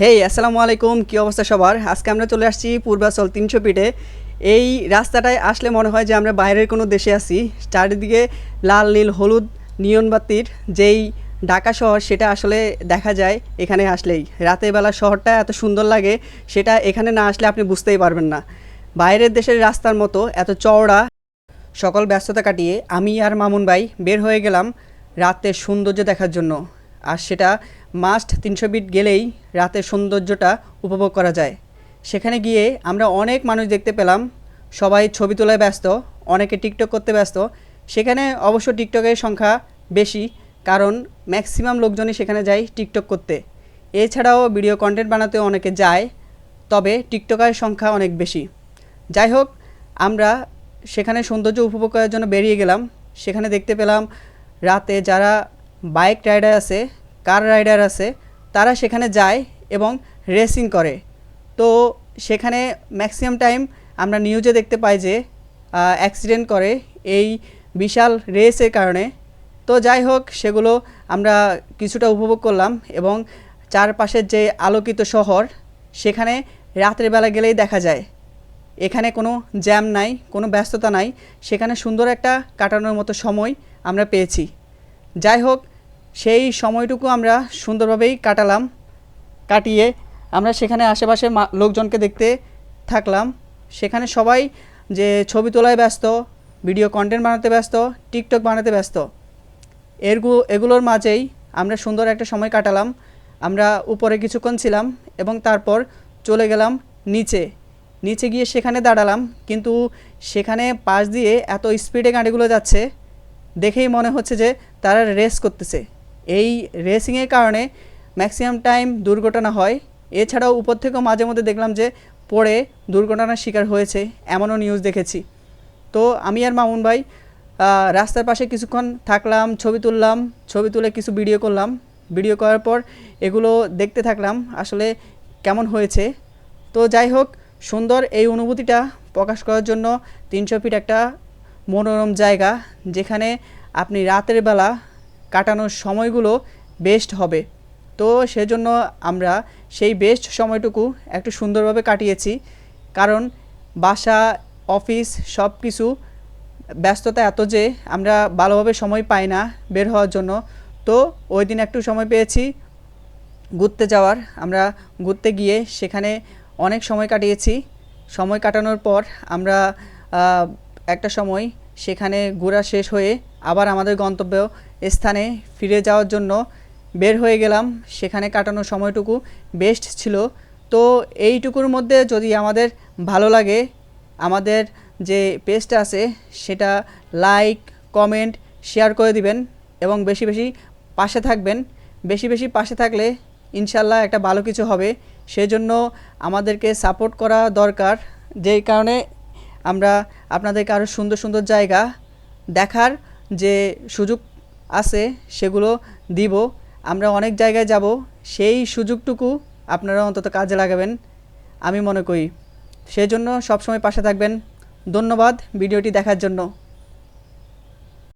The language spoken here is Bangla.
হেই আসসালামু আলাইকুম, কী অবস্থা সবার? আজকে আমরা চলে আসছি পূর্বাচল তিনশো পিঠে। এই রাস্তাটায় আসলে মনে হয় যে আমরা বাইরের কোনো দেশে আছি। চারিদিকে লাল, নীল, হলুদ, নিয়ন বাতির যেই ঢাকা শহর, সেটা আসলে দেখা যায় এখানে আসলেই। রাতের বেলা শহরটা এত সুন্দর লাগে, সেটা এখানে না আসলে আপনি বুঝতেই পারবেন না। বাইরের দেশের রাস্তার মতো এত চওড়া, সকল ব্যস্ততা কাটিয়ে আমি আর মামুন ভাই বের হয়ে গেলাম রাতের সৌন্দর্য দেখার জন্য। আর সেটা মাস্ট তিনশো বিট গেলেই রাতের সৌন্দর্যটা উপভোগ করা যায়। সেখানে গিয়ে আমরা অনেক মানুষ দেখতে পেলাম, সবাই ছবি তোলায় ব্যস্ত, অনেকে টিকটক করতে ব্যস্ত। সেখানে অবশ্য টিকটকের সংখ্যা বেশি, কারণ ম্যাক্সিমাম লোকজনই সেখানে যায় টিকটক করতে। এছাড়াও ভিডিও কন্টেন্ট বানাতে অনেকে যায়, তবে টিকটকের সংখ্যা অনেক বেশি। যাই হোক, আমরা সেখানে সৌন্দর্য উপভোগ করার জন্য বেরিয়ে গেলাম। সেখানে দেখতে পেলাম রাতে যারা বাইক রাইডার আছে, কার রাইডার আছে, তারা সেখানে যায় এবং রেসিং করে। তো সেখানে ম্যাক্সিমাম টাইম আমরা নিউজে দেখতে পাই যে অ্যাক্সিডেন্ট করে এই বিশাল রেসের কারণে। তো যাই হোক, সেগুলো আমরা কিছুটা উপভোগ করলাম এবং চারপাশের যে আলোকিত শহর, সেখানে রাতের বেলা গেলেই দেখা যায়। এখানে কোনো জ্যাম নাই, কোনো ব্যস্ততা নাই, সেখানে সুন্দর একটা কাটানোর মতো সময় আমরা পেয়েছি। যাই হোক সেই সময়টুকু আমরা সুন্দরভাবেই কাটালাম, কাটিয়ে আমরা সেখানে আশেপাশে লোকজনকে দেখতে থাকলাম। সেখানে সবাই যে ছবি তোলায় ব্যস্ত, ভিডিও কন্টেন্ট বানাতে ব্যস্ত টিকটক বানাতে ব্যস্ত, এরগু এগুলোর মাঝেই আমরা সুন্দর একটা সময় কাটালাম। আমরা উপরে কিছুক্ষণ ছিলাম এবং তারপর চলে গেলাম নিচে। নিচে গিয়ে সেখানে দাঁড়ালাম, কিন্তু সেখানে পাশ দিয়ে এত স্পিডে গাড়িগুলো যাচ্ছে, দেখেই মনে হচ্ছে যে তারা রেস করতেছে। এই রেসিংয়ের কারণে ম্যাক্সিমাম টাইম দুর্ঘটনা হয়। এছাড়াও উপর থেকেও মাঝে মধ্যে দেখলাম যে পড়ে দুর্ঘটনার শিকার হয়েছে, এমনও নিউজ দেখেছি। তো আমি আর মামুন ভাই রাস্তার পাশে কিছুক্ষণ থাকলাম, ছবি তুললাম, ছবি তুলে কিছু ভিডিও করলাম। ভিডিও করার পর এগুলো দেখতে থাকলাম, আসলে কেমন হয়েছে। তো যাই হোক, সুন্দর এই অনুভূতিটা প্রকাশ করার জন্য তিনশো ফিট একটা মনোরম জায়গা, যেখানে আপনি রাতের বেলা কাটানোর সময়গুলো বেস্ট হবে। তো সেজন্য আমরা সেই বেস্ট সময়টুকু একটু সুন্দরভাবে কাটিয়েছি। কারণ বাসা অফিস সব কিছু ব্যস্ততা এত যে আমরা ভালোভাবে সময় পাই না বের হওয়ার জন্য। তো ওই দিন একটু সময় পেয়েছি ঘুরতে যাওয়ার। আমরা ঘুরতে গিয়ে সেখানে অনেক সময় কাটিয়েছি। সময় কাটানোর পর আমরা একটা সময় সেখানে ঘোরা শেষ হয়ে আবার আমাদের গন্তব্য স্থানে ফিরে যাওয়ার জন্য বের হয়ে গেলাম। সেখানে কাটানোর সময়টুকু বেস্ট ছিল। তো এইটুকুর মধ্যে যদি আমাদের ভালো লাগে, আমাদের যে পেজটা আছে সেটা লাইক কমেন্ট শেয়ার করে দিবেন এবং বেশি বেশি পাশে থাকবেন। বেশি বেশি পাশে থাকলে ইনশাল্লাহ একটা ভালো কিছু হবে। সেজন্য আমাদেরকে সাপোর্ট করা দরকার। যেই কারণে আমরা আপনাদেরকে আরও সুন্দর সুন্দর জায়গা দেখার যে সুযোগ আছে, সেগুলো দিব। আমরা অনেক জায়গায় যাব, সেই সুযোগটুকু আপনারা অন্তত কাজে লাগাবেন, আমি মনে করি। সেই জন্য সবসময় পাশে থাকবেন। ধন্যবাদ ভিডিওটি দেখার জন্য।